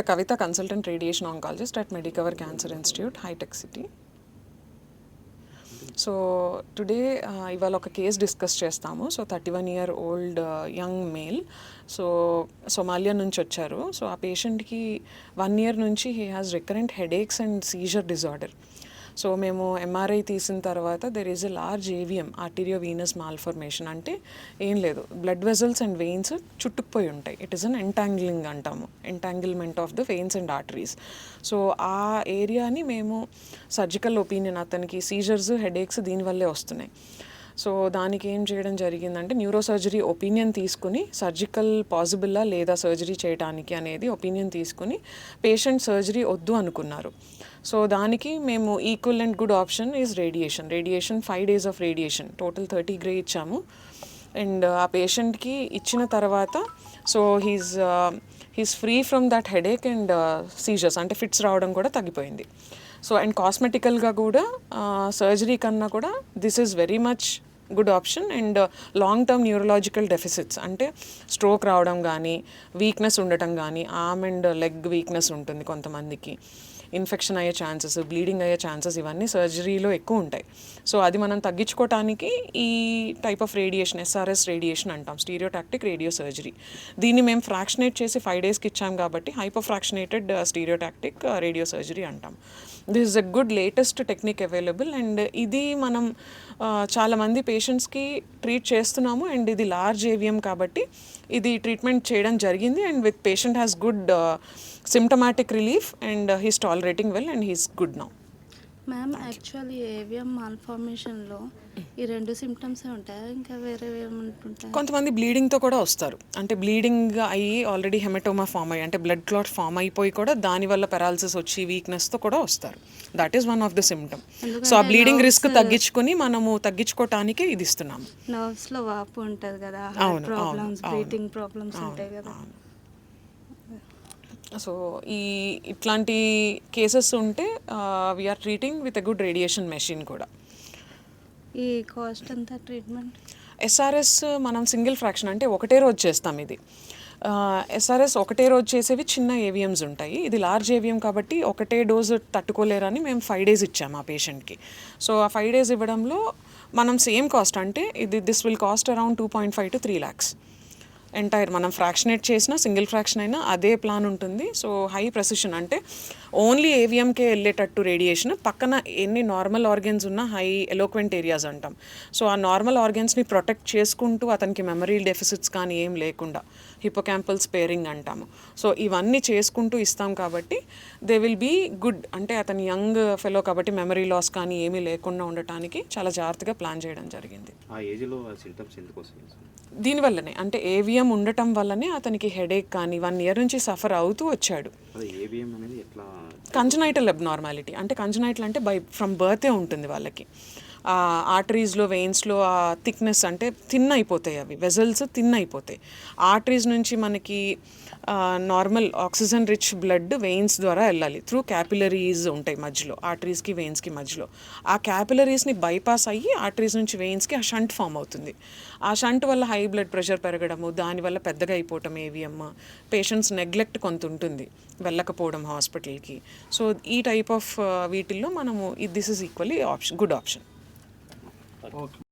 Kavitha consultant radiation oncologist at Medicover cancer institute Hitech city so today ఇవాళ ఒక case discuss చేస్తాము. So thirty one year old young male so Somalia నుంచి వచ్చారు. So ఆ పేషెంట్కి one year నుంచి he has recurrent headaches and seizure disorder so మేము MRI తీసిన తర్వాత there is a large AVM arteriovenous malformation అంటే ఏం లేదు. బ్లడ్ వెజల్స్ అండ్ వెయిన్స్ చుట్టుకుపోయి ఉంటాయి. ఇట్ ఈస్ అన్ ఎంటాంగిలింగ్ అంటాము. Entanglement of the veins and arteries so ఆ ఏరియాని మేము సర్జికల్ ఒపీనియన్ అతనికి సీజర్స్ హెడేక్స్ దీనివల్లే వస్తున్నాయి. సో దానికి ఏం చేయడం జరిగిందంటే న్యూరో సర్జరీ ఒపీనియన్ తీసుకుని సర్జికల్ పాసిబుల్లా లేదా సర్జరీ చేయడానికి అనేది ఒపీనియన్ తీసుకుని పేషెంట్ సర్జరీ వద్దు అనుకున్నారు. సో దానికి మేము equal and good option is radiation radiation five days of radiation total thirty gray ఇచ్చాము. అండ్ uh, ఆ పేషెంట్కి ఇచ్చిన తర్వాత so he's he's free from that headache and seizures అంటే ఫిట్స్ రావడం కూడా తగ్గిపోయింది. సో అండ్ కాస్మెటికల్గా కూడా uh, సర్జరీ కన్నా కూడా this is very much good option and long term neurological deficits అంటే స్ట్రోక్ రావడం కానీ వీక్నెస్ ఉండటం కానీ ఆర్మ్ అండ్ లెగ్ వీక్నెస్ ఉంటుంది కొంతమందికి. ఇన్ఫెక్షన్ అయ్యే ఛాన్సెస్ బ్లీడింగ్ అయ్యే ఛాన్సెస్ ఇవన్నీ సర్జరీలో ఎక్కువ ఉంటాయి. సో అది మనం తగ్గించుకోవటానికి ఈ type of radiation SRS radiation అంటాం స్టీరియోటాక్టిక్ రేడియో సర్జరీ దీన్ని మేము ఫ్రాక్షనేట్ చేసి ఫైవ్ డేస్కి ఇచ్చాం కాబట్టి hyper fractionated stereotactic radio surgery అంటాం. This is a good latest technique available and ఇది మనం చాలామంది పేషెంట్స్కి ట్రీట్ చేస్తున్నాము అండ్ ఇది లార్జ్ ఏవిఎం కాబట్టి ఇది ట్రీట్మెంట్ చేయడం జరిగింది and with patient has good symptomatic relief and he's tolerating well and he's good now ma'am actually AVM మాల్ఫార్మేషన్లో ఈ రెండు సిమ్టమ్సే ఉంటాయా? ఇంకా వేరే ఏమంటుంటాయి కొంతమంది బ్లీడింగ్తో కూడా వస్తారు. అంటే బ్లీడింగ్ అయ్యి ఆల్రెడీ హెమటోమా ఫామ్ అయ్యి అంటే బ్లడ్ క్లాట్ ఫామ్ అయిపోయి కూడా దానివల్ల పెరాలసిస్ వచ్చి వీక్నెస్తో కూడా వస్తారు. That is one of the symptom so ఆ బ్లీడింగ్ రిస్క్ తగ్గించుకొని మనము తగ్గించుకోవటానికి ఇది ఇస్తున్నాము. నర్వ్స్లో వాపు ఉంటుంది కదా ప్రాబ్లమ్స్. బ్రీతింగ్ ప్రాబ్లమ్స్ ఉంటాయి కదా. సో ఈ ఇట్లాంటి కేసెస్ ఉంటే we are treating with a good radiation machine కూడా. ఈ కాస్ట్ అంతా ట్రీట్మెంట్ ఎస్ఆర్ఎస్ మనం సింగిల్ ఫ్రాక్షన్ అంటే ఒకటే రోజు చేస్తాం ఇది. ఎస్ఆర్ఎస్ ఒకటే రోజు చేసేవి చిన్న ఏవిఎమ్స్ ఉంటాయి. ఇది లార్జ్ ఏవిఎం కాబట్టి ఒకటే డోసు తట్టుకోలేరని మేము ఫైవ్ డేస్ ఇచ్చాము ఆ పేషెంట్కి సో ఆ ఫైవ్ డేస్ ఇవ్వడంలో మనం సేమ్ కాస్ట్ అంటే ఇది this will cost around two point five to three lakhs entire మనం ఫ్రాక్షనేట్ చేసినా సింగిల్ ఫ్రాక్షన్ అయినా అదే ప్లాన్ ఉంటుంది. సో హై ప్రెసిషన్ అంటే ఓన్లీ ఏవిఎంకే వెళ్ళేటట్టు రేడియేషన్ పక్కన ఎన్ని నార్మల్ ఆర్గన్స్ ఉన్నా హై ఎలోక్వెంట్ ఏరియాస్ అంటాం. సో ఆ నార్మల్ ఆర్గన్స్ని ప్రొటెక్ట్ చేసుకుంటూ అతనికి మెమరీ డెఫిసిట్స్ కానీ ఏం లేకుండా హిపోకాంపల్ స్పేరింగ్ అంటాము. సో ఇవన్నీ చేసుకుంటూ ఇస్తాం కాబట్టి దే విల్ బీ గుడ్. అంటే అతని యంగ్ ఫెలో కాబట్టి మెమరీ లాస్ కానీ ఏమీ లేకుండా ఉండటానికి చాలా జాగ్రత్తగా ప్లాన్ చేయడం జరిగింది. ఆ ఏజ్లో సింటమ్స్ ఎందుకు దీనివల్లనే అంటే ఏవిఎం ఉండటం వల్లనే అతనికి హెడేక్ కానీ వన్ ఇయర్ నుంచి సఫర్ అవుతూ వచ్చాడు. కంజనైటల్ అబ్నార్మాలిటీ అంటే కంజనైటల్ అంటే బై ఫ్రమ్ బర్తే ఉంటుంది వాళ్ళకి. ఆర్టరీస్లో వెయిన్స్లో ఆ థిక్నెస్ అంటే థిన్ అయిపోతాయి అవి. వెజల్స్ థిన్ అయిపోతాయి ఆర్టరీస్ నుంచి మనకి normal oxygen rich blood veins ద్వారా వెళ్ళాలి. త్రూ క్యాపిలరీస్ ఉంటాయి మధ్యలో. ఆర్టరీస్కి వెయిన్స్కి మధ్యలో. ఆ క్యాపిలరీస్ని బైపాస్ అయ్యి ఆర్టరీస్ నుంచి వెయిన్స్కి ఆ షంట్ ఫామ్ అవుతుంది. ఆ షంట్ వల్ల హై బ్లడ్ ప్రెషర్ పెరగడము దానివల్ల పెద్దగా అయిపోవటం ఏవిఎమ్ పేషెంట్స్ నెగ్లెక్ట్ కొంత ఉంటుంది వెళ్ళకపోవడం హాస్పిటల్కి సో ఈ టైప్ ఆఫ్ వీటిల్లో మనము this is equally option good option Welcome.